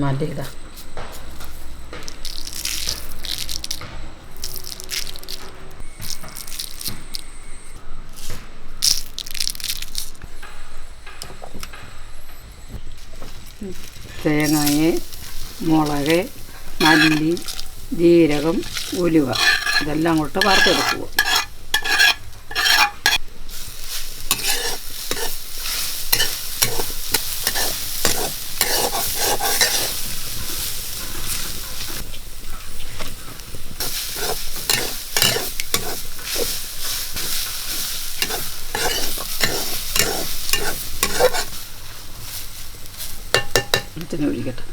തേങ്ങയെ തേങ്ങായ് മുളക് മല്ലി ജീരകം ഉലുവ. ഇതെല്ലാം കൂട്ട് വറുത്തെടുക്കുക വെളിച്ചെണ്ണ ഒഴിക്കട്ടെ.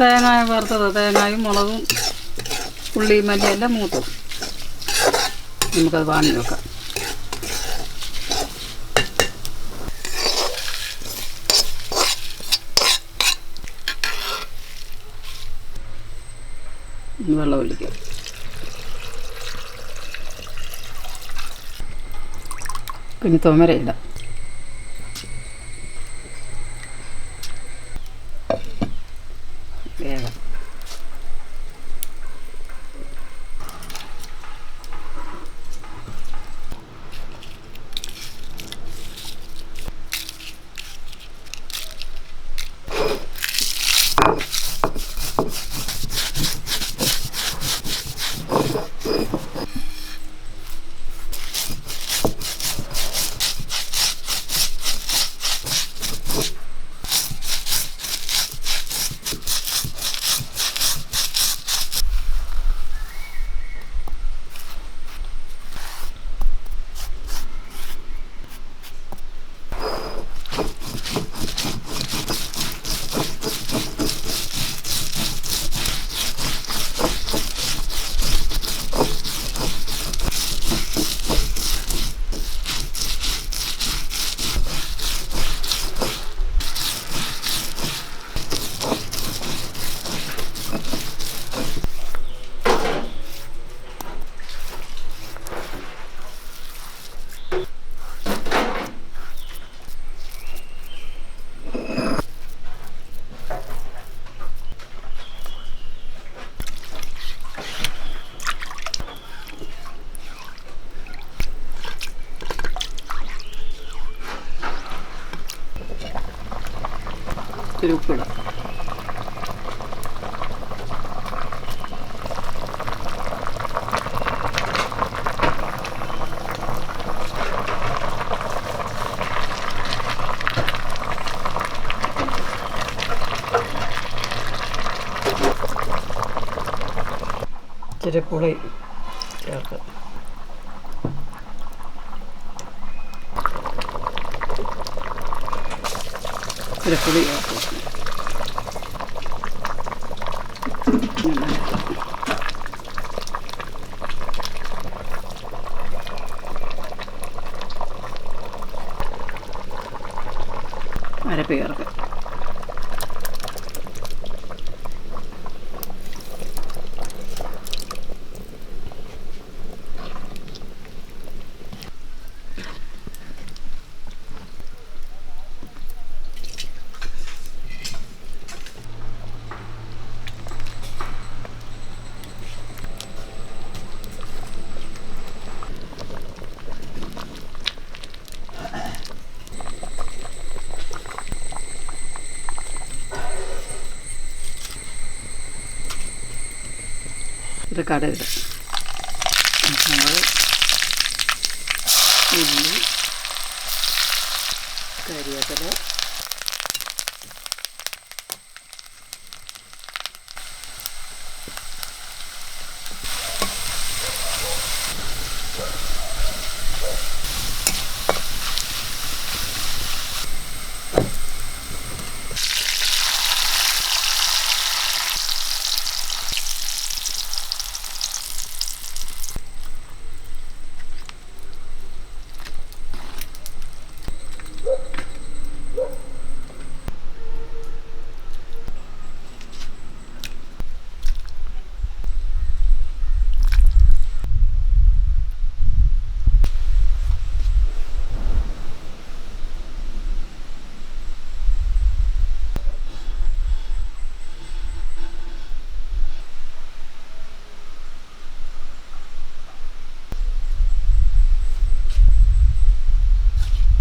തേങ്ങ വറുത്തത് തേങ്ങയും മുളകും ഉള്ളിയും മല്ലിയും എല്ലാം മൂത്തും. നമുക്കത് വാങ്ങി വെക്കാം. വെള്ളം ഒഴിക്കാം. പിന്നെ തോമര ഇത്തിരി ഉപ്പിടാം പുളി ചേർത്ത്. ഇച്ചിരി പുളി ചേർത്ത് അരപ്പ് ചേർക്കാം ഇത് കടയിടും നമ്മൾ